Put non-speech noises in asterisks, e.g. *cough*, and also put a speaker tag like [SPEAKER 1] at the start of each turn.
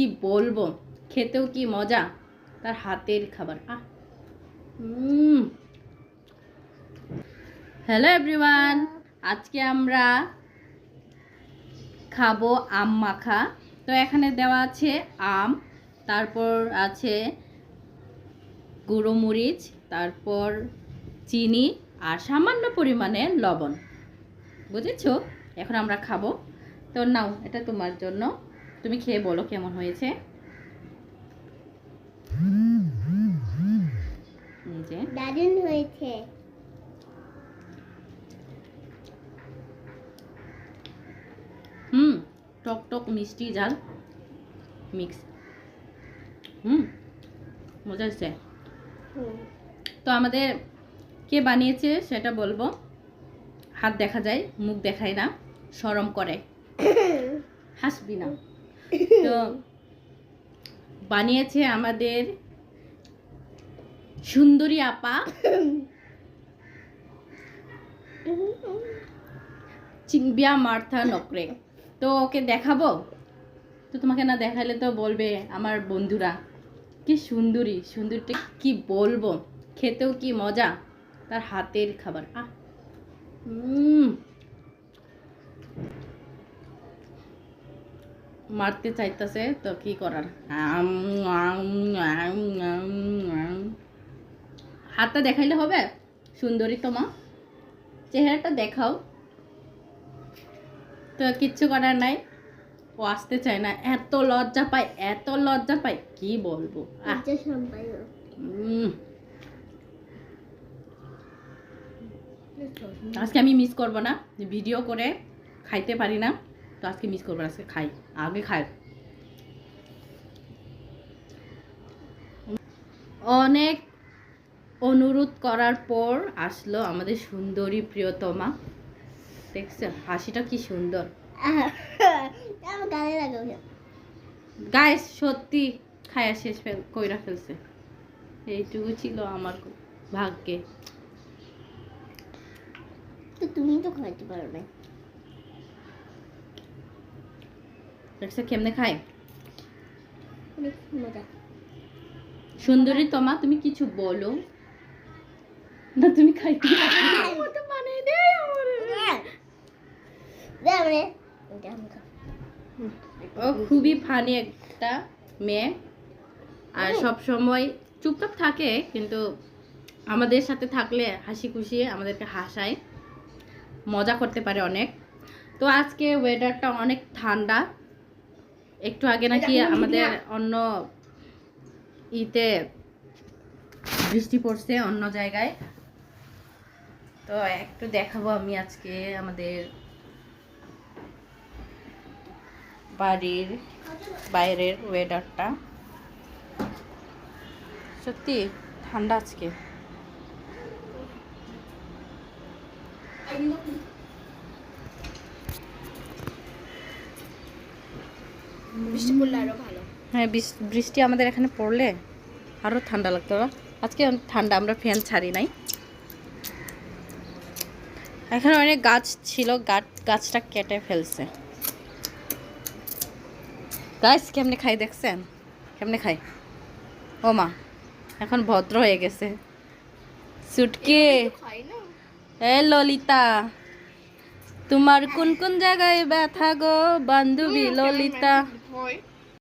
[SPEAKER 1] কি বলব? খেতেও কি মজা? তার হাতের খাবার। আহ! হ্যালো এভরিওয়ান আজকে আমরা খাব আম মাখা। তো এখানে দেওয়া আছে আম, তারপর আছে গুঁড়ো মরিচ, তারপর চিনি আর সামান্য পরিমাণে লবণ। বুঝেছ? এখন আমরা খাব। তো নাও, এটা তোমার জন্য। তুমি খেয়ে বলো কেমন হয়েছে?
[SPEAKER 2] দারুণ হয়েছে।
[SPEAKER 1] হুম টক টক মিষ্টি ঝাল মিক্স। হুম মজা হচ্ছে তো আমাদের কে বানিয়েছে সেটা বলব। হাত দেখা যায় মুখ দেখায় না সরম করে। *coughs* হাসবি না। তো বানিয়েছে আমাদের সুন্দরী আপা। চিংবিয়া মার্থা নকরে। তো ওকে দেখাবো? তো তোমাকে না দেখালে তো বলবে আমার বন্ধুরা, কি সুন্দরী সুন্দরীটা কি বলব? খেতেও কি মজা? তার হাতের খাবার। আহ মারতে চাইতেছে তো কি করার। হাতটা দেখাইলে হবে? সুন্দরী তোমা চেহারাটা দেখাও। তো কিচ্ছু করার নাই। ও আসতে চায় না। এত লজ্জা পায় এত লজ্জা পায়। কি বলব। আজকে আমি মিস করব না। ভিডিও করে খাইতে পারি না। তো আজকে মিস করব আজকে খাই। আগে খাই। অনেক অনুরোধ করার পর আসলো আমাদের সুন্দরী প্রিয়তমা। দেখছ? হাসিটা কি সুন্দর। গাইস সত্যি খায়া শেষ কইরা ফেলছে। এইটুকু ছিল আমার ভাগ্যে।
[SPEAKER 2] তুমি তো খাইতে পারবে।
[SPEAKER 1] দেখছ কেমনে খায়? সুন্দরী তোমা তুমি কিছু বলো। না তুমি
[SPEAKER 2] খাব।
[SPEAKER 1] ও খুবই ফানি একটা মেয়ে। আর সব সময় চুপচাপ থাকে কিন্তু আমাদের সাথে থাকলে হাসি খুশি আমাদেরকে হাসায়। মজা করতে পারে অনেক। তো আজকে ওয়েদারটা অনেক ঠান্ডা। একটু আগে নাকি আমাদের অন্য ইতে বৃষ্টি পড়ছে অন্য জায়গায়। তো একটু দেখাবো আমি আজকে আমাদের বাড়ির বাইরের ওয়েদারটা সত্যি ঠান্ডা আজকে।
[SPEAKER 2] বৃষ্টি পড়লে ভালো।
[SPEAKER 1] হ্যাঁ বৃষ- বৃষ্টি আমাদের এখানে পড়লে আরও ঠান্ডা লাগতো। আজকে ঠান্ডা আমরা ফ্যান ছাড়ি নাই। এখানে অনেক গাছ ছিল গাছ গাছটা কেটে ফেলছে। গাছ কেমনে খাই দেখছেন? কেমনে খাই? ও মা এখন ভদ্র হয়ে গেছে। সুটকে। এ ললিতা তোমার কোন কোন জায়গায় ব্যথা গো? বান্ধবী ললিতা।
[SPEAKER 2] হয়